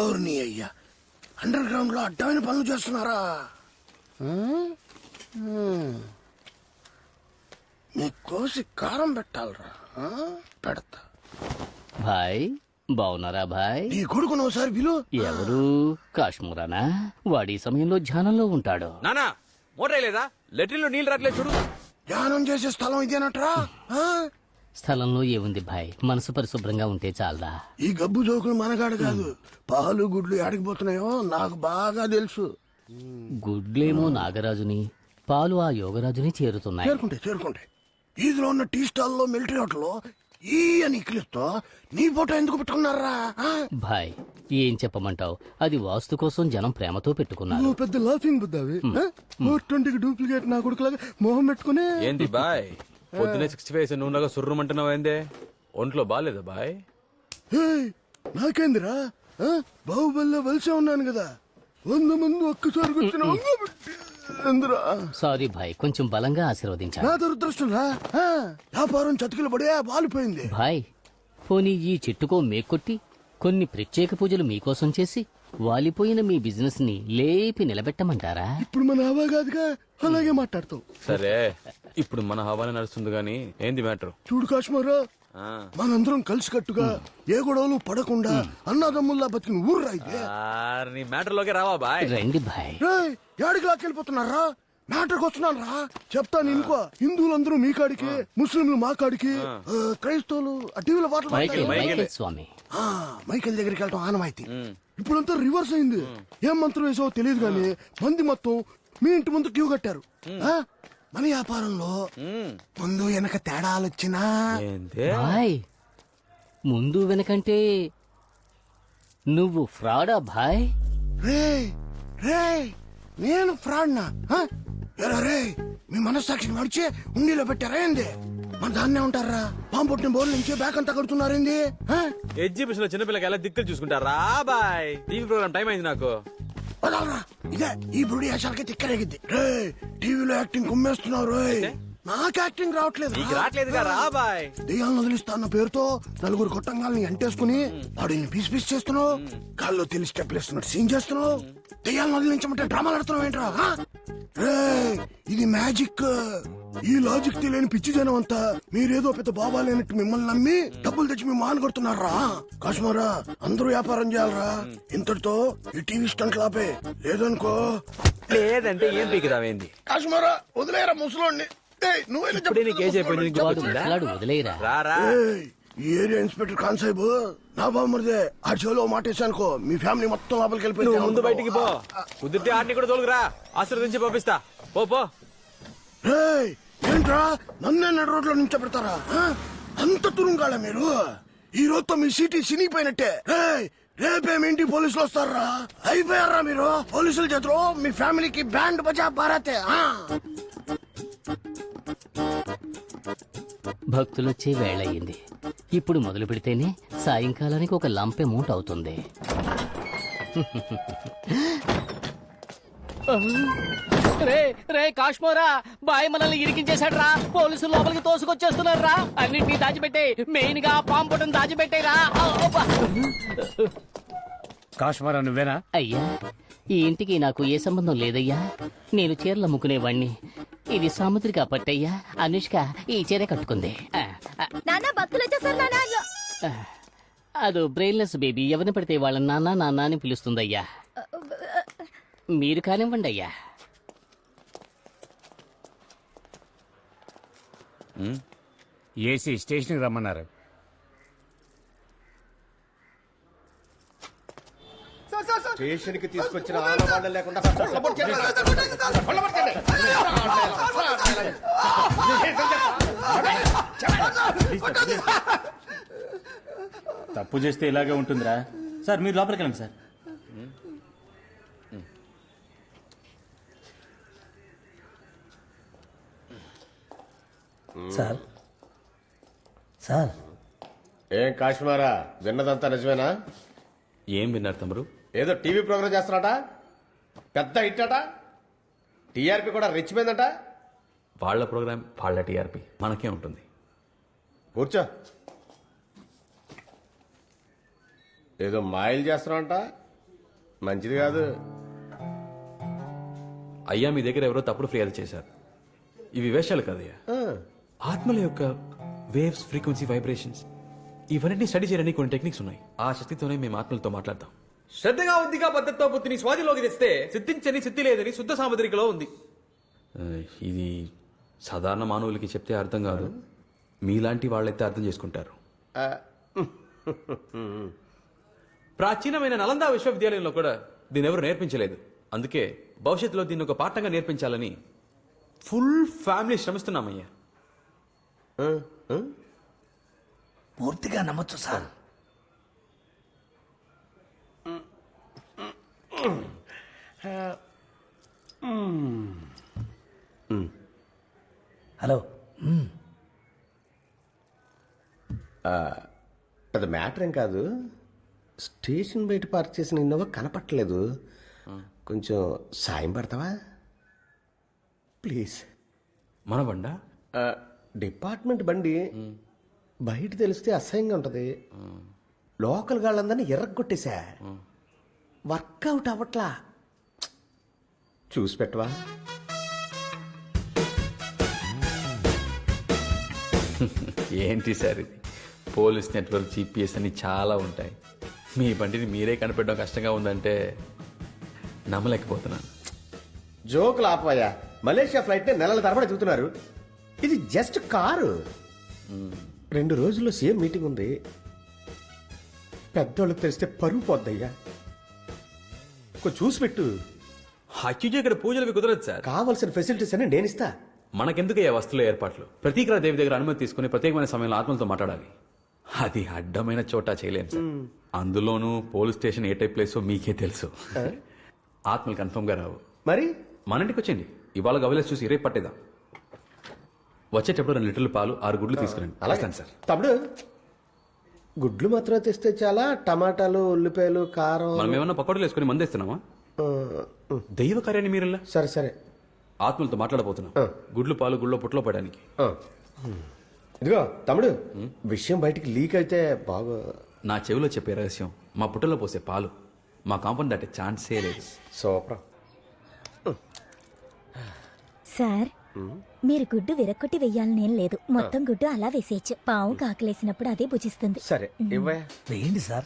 ఓర్ని అయ్యా. అండర్ గ్రౌండ్లో అడ్డమైన పనులు చేస్తున్నారా? మీ కోసి కారం పెట్టాలరా? పెడతా. భాయ్ బావున్నారా భాయ్? నీ కొడుకును ఒకసారి పిలు. ఎవరు? కాశ్మూరానా? వాడి సమయంలో ధ్యానంలో ఉంటాడు. నానా మోటార్ లేదా లెట్రిన్లో నీళ్ళు రాట్లేదు చూడు. ధ్యానం చేసే స్థలం ఇదేనట్రా? స్థలంలో ఏముంది భాయ్? మనసు పరిశుభ్రంగా ఉంటే చాలదా? ఈ గబ్బు జోకులు మనగాడు కాదు. పాలు గుడ్లు ఎడకిపోతున్నాయో నాకు బాగా తెలుసు. గుడ్లేమో నాగరాజుని పాలు ఆ యోగరాజుని చేరుతున్నాయి. చేరుకుంటే చేరుకుంటే. ఈదిలో ఉన్న టీ స్టాల్లో మిలిటరీ హోటల్లో ఈ అని ఇక్కిలిస్తో నీ ఫోటో ఎందుకు పెట్టుకున్నారా? ఆ? భాయ్ ఏం చెప్పమంటావు? అది వాస్తు కోసం జనం ప్రేమతో పెట్టుకున్నారు. నువ్వు పెద్ద లాఫింగ్ బుద్ధావి ఫోర్ ట్వంటీకి డూప్లికేట్ నా కొడుకులాగా మొహం పెట్టుకుని ఏంది బాయ్ పొద్దునే సిక్స్టీ ఫైవ్ నువ్వులాగా సుర్రమంటున్నావు ఏందే? ఒంట్లో బాగాలేదా బాయ్? నాకేందిరా? బాహుబలిలో వలసే ఉన్నాను కదా. వంద మంది ఒక్కసారి సారీ భాయ్ కొంచెం బలంగా ఆశీర్వదించాను నా దురదృష్టం రా. వ్యాపారం చతికిల పడే వాలిపోయింది భాయ్ పోనీ ఈ చెట్టుకో మేకొట్టి కొన్ని ప్రత్యేక పూజలు మీకోసం చేసి వాలిపోయిన మీ బిజినెస్ని లేపి నిలబెట్టమంటారా? ఇప్పుడు మన హవా కాదుగా అలాగే మాట్లాడతాం సరే ఇప్పుడు మన హవానే నడుస్తుంది గానీ ఏంది మ్యాటర్? చూడు కాశ్మీరా మనందరం కలిసి కట్టుగా ఏ గొడవలు పడకుండా అన్నదమ్ముల్లా బతికిన ఊర్రా నీ మ్యాటర్లోకి రావా బాయ్? రండి రేయ్, యాడికి లాక్కెళ్ళిపోతున్నారా? మ్యాటర్కి వస్తున్నాను రా చెప్తాను ఇంకో హిందువులందరూ మీ కాడికి ముస్లింలు మా కాడికి క్రైస్తవులు ఆ టీవీలో పాటలు స్వామి. ఆ, మైకేల్ దగ్గరికి వెళ్ళటం ఆనవాయితీ. ఇప్పుడంతా రివర్స్ అయింది. ఏం మంత్రం వేసావో తెలియదు కానీ మంది మొత్తం మీ ఇంటి ముందు క్యూ కట్టారు. ఆ, మన వ్యాపారంలో ముందు వెనక తేడాలు వచ్చినా భాయ్ ముందు వెనకంటే నువ్వు ఫ్రాడా భాయ్ రే రే నేను ఫ్రాడ్నా? ఆ? ఎరా రే మీ మనస్సాక్షిని నడిచే ఉండిలో పెట్టారా ఏంది? మన దాన్నే ఉంటారా? పాము పుట్టిన బోర్ల నుంచి బ్యాక్ అంతా కడుతున్నారేంది? ఎగ్జిబిషన్లో చిన్నపిల్లకి ఎలా దిక్కులు చూసుకుంటారా? బాయ్. టీవీ ప్రోగ్రామ్ టైం అయింది నాకు. వదలరా ఇదే ఈ బ్రుడి వేషాలకి తిక్కరేగిద్ది రే టీవీలో యాక్టింగ్ కుమ్మేస్తున్నావు రోయ్. నాకు యాక్టింగ్ రావట్లేదు నీకు రావట్లేదుగా రా. బాయ్. దెయ్యాలను వదిలిస్తా అన్న పేరుతో నలుగురు కొట్టంగాల్ని ఎంటేసుకుని బాడీని పీస్ పీస్ చేస్తున్నావు. కాళ్ళు తెలిసి స్టెప్లు సీన్ చేస్తున్నావు. దెయ్యాలను వదిలించమంటే డ్రామాలు ఆడుతున్నావు ఏంట్రా? ఇది మ్యాజిక్. ఈ లాజిక్ తెలియని పిచ్చి జనం అంతా మీరేదో పెద్ద బాబా లేనట్టు మిమ్మల్ని నమ్మి డబ్బులు తెచ్చి మీ మాన కొడుతున్నారా? కాశ్మీరా అందరూ వ్యాపారం చేయాలరా. ఇంతటితో ఈ టీవీ స్టంట్ లాపే లేదనుకో. లేదంటే ఏం కాశ్మీరా వదిలేరా ముసలోడిని. నీకు చెప్పండి? ముసలాడు వదిలేరా రారా ఏరియా ఇన్స్పెక్టర్ కాన్సాబ్ నా బామ్మరిదే ఆ చెవిలో మాటేశానుకో మీ ఫ్యామిలీ మొత్తం లోపలికి వెళ్ళిపోయింది. ముందు బయటికి పో. కుదిరితే ఆడిని కూడా తోలుకురా. ఆశీర్వదించి పంపిస్తా. పో పో. ఏంట్రా? నన్నే నడు రోడ్లో నుంచి పెడతారా? అంత తురుంగాళ మీరు? ఈ రోజుతో మీ సిటీ సినిగిపోయినట్టే. రేయ్, రేపేమేంటి పోలీసులు వస్తారా? అయిపోయారా మీరు? పోలీసుల చేతిలో మీ ఫ్యామిలీకి బ్యాండ్ బజా భారతే ఆ? భక్తులొచ్చే వేళయింది ఇప్పుడు మొదలు పెడితేనే సాయంకాలానికి ఒక లంప్ అమౌంట్ అవుతుంది. రే రే కాశ్మోరా బాయ్ మనల్ని ఇరికించేశాడు రా పోలీసులు లోపలికి తోసుకొచ్చేస్తున్నారు రా అన్నింటినీ దాచిపెట్టే మెయిన్గా పాంపుటం దాచిపెట్టేరా. కాశ్మీరా నువ్వేనా? అయ్యా. ఈ ఇంటికి నాకు ఏ సంబంధం లేదయ్యా? నేను చీరలు అమ్ముకునేవాణ్ణి. ఇది సాముద్రిక పట్టయ్యా. అనుష్క ఈ చీర కట్టుకుంది. అదో బ్రెయిన్లెస్ బేబీ ఎవరిని పడితే వాళ్ళ నాన్న నాన్న అని పిలుస్తుందయ్యా. మీరు కానివ్వండి అయ్యా. ఏసీ స్టేషన్కి రమ్మన్నారు. స్టేషన్కి తీసుకొచ్చిన ఆనవాళ్ళ లేకుండా. తప్పు చేస్తే ఇలాగే ఉంటుందిరా. సార్ మీరు లోపలికి వెళ్ళండి సార్. సార్. సార్. ఏం కాశ్మీరా? విన్నదంతా నిజమేనా? ఏం విన్నారు తమ్ముడు? ఏదో టీవీ ప్రోగ్రామ్ చేస్తున్నాట పెద్ద హిట్ అట? టీఆర్పీ కూడా రెచ్చిపోయిందట వాళ్ళ ప్రోగ్రామ్ వాళ్ళ టీఆర్పీ. మనకే ఉంటుంది. కూర్చో. ఏదో మాయలు చేస్తున్నావంట? మంచిది కాదు. అయ్యా మీ దగ్గర ఎవరో తప్పుడు ఫిర్యాదు చేశారు. ఇవి వేషాలు కదయ్యా. ఆ, ఆత్మల యొక్క వేవ్స్ ఫ్రీక్వెన్సీ వైబ్రేషన్స్ ఇవన్నీ స్టడీ చేయడానికి కొన్ని టెక్నిక్స్ ఉన్నాయి. ఆ శక్తితోనే మేము ఆత్మలతో మాట్లాడతాం. శ్రద్ధగా ఉద్దిగా పద్ధతితో బుద్ధిని స్వాధిలోకి తెస్తే సిద్ధించని సిద్ధి లేదని శుద్ధ సాముద్రికలో ఉంది. ఇది సాధారణ మానవులకి చెప్తే అర్థం కాదు. మీలాంటి వాళ్ళైతే అర్థం చేసుకుంటారు. ప్రాచీనమైన నలంద విశ్వవిద్యాలయంలో కూడా దీన్ని ఎవరు నేర్పించలేదు. అందుకే భవిష్యత్తులో దీన్ని ఒక పాఠంగా నేర్పించాలని ఫుల్ ఫ్యామిలీ శ్రమిస్తున్నామయ్యా. పూర్తిగా నమ్మొచ్చు సార్. హలో. పెద్ద మ్యాటర్ ఏం కాదు? స్టేషన్ బయట పార్క్ చేసిన ఇన్నోవా కనపట్టలేదు. కొంచెం సాయం పడతావా? ప్లీజ్. మన బండా? ఆ, డిపార్ట్మెంట్ బండి బయట తెలిస్తే అసహ్యంగా ఉంటది. లోకల్ గాళ్ళందరినీ ఎర్రగొట్టేశా. వర్కౌట్ అవ్వట్లా. చూసి పెట్టవా? ఏంటి సార్ ఇది? పోలీస్ నెట్వర్క్ జీపీఎస్ అని చాలా ఉంటాయి. మీ బండిని మీరే కనిపెట్టడం కష్టంగా ఉందంటే నమ్మలేకపోతున్నాను. జోకులు ఆపవయ్యా. మలేషియా ఫ్లైట్ నెలల తరబడి చూస్తున్నారు ఇది జస్ట్ కారు. రెండు రోజుల్లో సేమ్ మీటింగ్ ఉంది. పెద్దోళ్ళకి తెలిస్తే పరుగు పోద్దయ్యా. కొంచెం చూసి పెట్టు. అక్యూజ్ ఇక్కడ పూజలకి కుదరదు సార్. కావలసిన ఫెసిలిటీస్ అని నేను ఇస్తా. మనకెందుకు ఈ వస్తువుల ఏర్పాట్లు? ప్రతీకరా దేవి దగ్గర అనుమతి తీసుకుని ప్రత్యేకమైన సమయంలో ఆత్మలతో మాట్లాడాలి. అది అడ్డమైన చోట చేయలేం సార్. అందులోనూ పోలీస్ స్టేషన్ ఏ టైప్ ప్లేసో మీకే తెలుసు. ఆత్మలు కన్ఫర్మ్గా రావు. మరి? మన ఇంటికి వచ్చేయండి. ఇవాళ గవలేసి చూసి రేపు పట్టేద్దాం. వచ్చేటప్పుడు రెండు లీటర్ల పాలు ఆరు గుడ్లు తీసుకురండి. అలాగే. సార్. తమ్ముడు గుడ్లు మాత్రం తెస్తే చాలా టమాటాలు ఉల్లిపాయలు కారం. మనం ఏమన్నా పకోడీలు వేసుకుని మంది ఇస్తున్నామా ఆ, దైవ కార్యాన్ని మీరల్లా? సరే సరే. ఆత్మలతో మాట్లాడబోతున్నాం. గుడ్లు పాలు గుళ్ళో పుట్లో పడడానికి. ఇదిగో తమ్ముడు విషయం బయటికి లీక్ అయితే బాగా. నా చెవిలో చెప్పే రహస్యం మా పుట్టలో పోసే పాలు మా కాంపౌండ్ దాటే ఛాన్సే లేదు. సూపర్. సార్ మీరు గుడ్డు విరక్కొట్టి వెయ్యాలనేం లేదు. మొత్తం గుడ్డు అలా వేసేయచ్చు. పావు కాకలేసినప్పుడు అదే భుజిస్తుంది. సరే వేయండి సార్?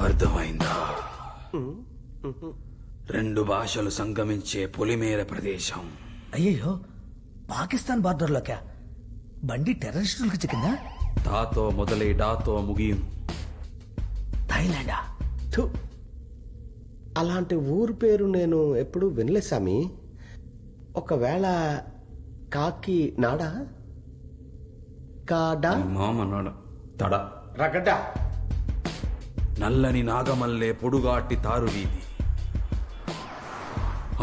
అర్థమైందా? రెండు భాషలు సంగమించే పొలిమేర ప్రదేశం. అయ్యయ్యో. పాకిస్తాన్ బార్డర్లోకా? బండి టెర్రరిస్టులకు చిక్కిందా? తాతో మొదలై డాతో ముగియం థాయిలాండా? థు. అలాంటి ఊరు పేరు నేను ఎప్పుడు వినలే స్వామి ఒకవేళ కాకి నాడా? కాడా? మామన్నాడు తడ. రగడ్డా. నల్లని నాగమల్లే పొడుగాటి తారు వీధి.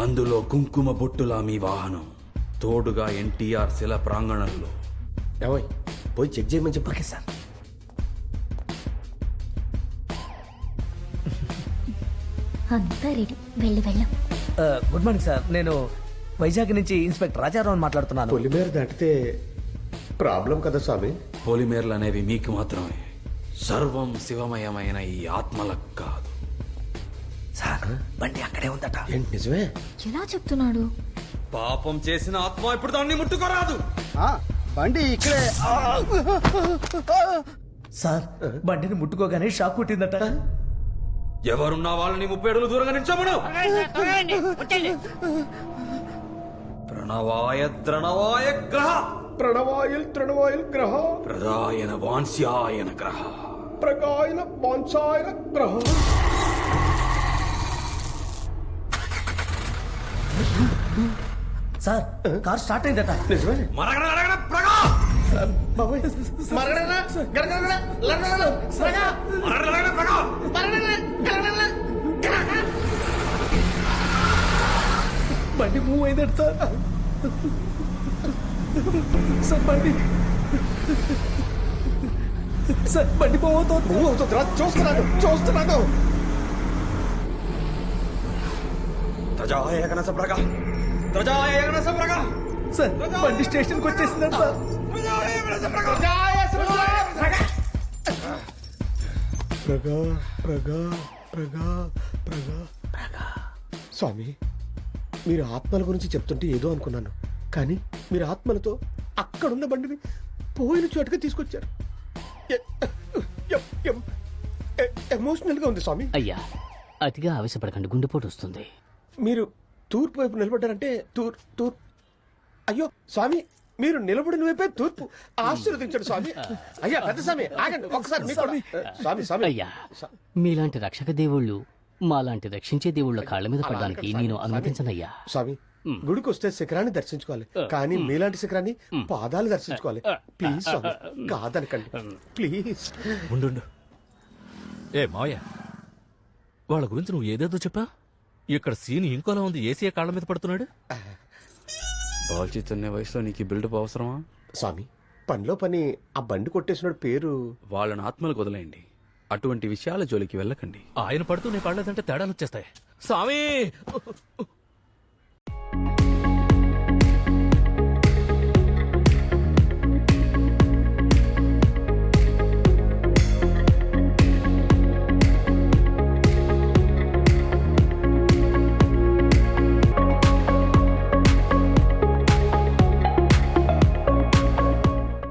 అందులో కుంకుమ బొట్టులా మీ వాహనం. తోడుగా ఎన్టీఆర్ శిల ప్రాంగణంలో. ఏమోయ్ పోయి చెక్ చేయమని చెప్పు ఓకే సార్ అంతా రెడీ. వెళ్ళి వెళ్ళాం. Good morning sir. నేను వైజాగ్ నుంచి ఇన్స్పెక్టర్ రాజారావు మాట్లాడుతున్నాను. పొలిమేర దాటితే ప్రాబ్లం కదా స్వామి? పొలిమేరలు అనేవి మీకు మాత్రమే. సర్వం శివమయమైన ఈ ఆత్మలకు కాదు. సార్ బండి అక్కడే ఉందట. ఏంటి నిజమే? ఎలా చెప్తున్నాడు? పాపం చేసిన ఆత్మ ఇప్పుడు దాన్ని ముట్టుకోరాదు. బండి ఇక్కడే. సార్ బండిని ముట్టుకోగానే షాక్ కొట్టిందట. ఎవరున్న వాళ్ళని ముప్పై అడుగులు దూరంగా నిల్చోమను. ప్రణవాయ ద్రణవాయ గ్రహ. ప్రణవాయుల్ తృణవాయుల్ గ్రహ. ప్రదాయన వాన్స్యాయన గ్రహ. ప్రగాయన బాన్సాయన గ్రహ. సార్ కార్ స్టార్ట్ అయిందట. నిజమే. మరగడ మరగడ ప్రగా బాబాయ్ మరగడనా గడగడనా లడగడనా సరగా మరగడ మరగడ ప్రగా మరగడనా గడగడనా బండి మూవ్ అయిందట సార్. సార్ బండి. సార్ బండి పోతుంది నువ్వు అవుతుందిరా చూస్తున్నాను చూస్తున్నాను. సార్ బండి స్టేషన్కి వచ్చేసిందండి సార్. ప్రగా ప్రగా ప్రగా ప్రగా ప్రగా. స్వామి మీరు ఆత్మల గురించి చెప్తుంటే ఏదో అనుకున్నాను. కానీ మీరు ఆత్మలతో అక్కడున్న బండిని పోయిన చోటుగా తీసుకొచ్చారు. ఎమోషనల్గా ఉంది స్వామి. అయ్యా అతిగా ఆవేశపడకండి. గుండెపోటు వస్తుంది. మీరు తూర్పు వైపు నిలబడ్డారంటే తూర్ తూర్. అయ్యో స్వామి మీరు నిలబడిన వైపే తూర్పు. ఆశీర్వదించండి స్వామి. అయ్యా పెద్ద స్వామి ఆగండి ఒకసారి మీకు కూడా. స్వామి. స్వామి అయ్యా మీలాంటి రక్షక దేవుళ్ళు మాలాంటి రక్షించే దేవుళ్ళ కాళ్ళ మీద పడడానికి నేను అనుమతించనయ్యా. స్వామి గుడికి వస్తే శిఖరాన్ని దర్శించుకోవాలి. కానీ మీలాంటి శిఖరాన్ని పాదాలు దర్శించుకోవాలి. ప్లీజ్ స్వామి కాదనకండి. ప్లీజ్ ఉండు ఏ మావయ్య వాళ్ళ గురించి నువ్వు ఏదేదో చెప్పా ఇక్కడ సీన్ ఇంకోలా ఉంది. ఏసీ కాళ్ళ మీద పడుతున్నాడు? బాల్చిత్ అనే వయసులో నీకు బిల్డప్ అవసరమా? స్వామి పనిలో పని ఆ బండి కొట్టేసిన పేరు? వాళ్ళని ఆత్మలకు వదిలేయండి. అటువంటి విషయాల జోలికి వెళ్ళకండి. ఆయన పడుతూ నీ పడలేదంటే తేడాలు వచ్చేస్తాయి. స్వామి!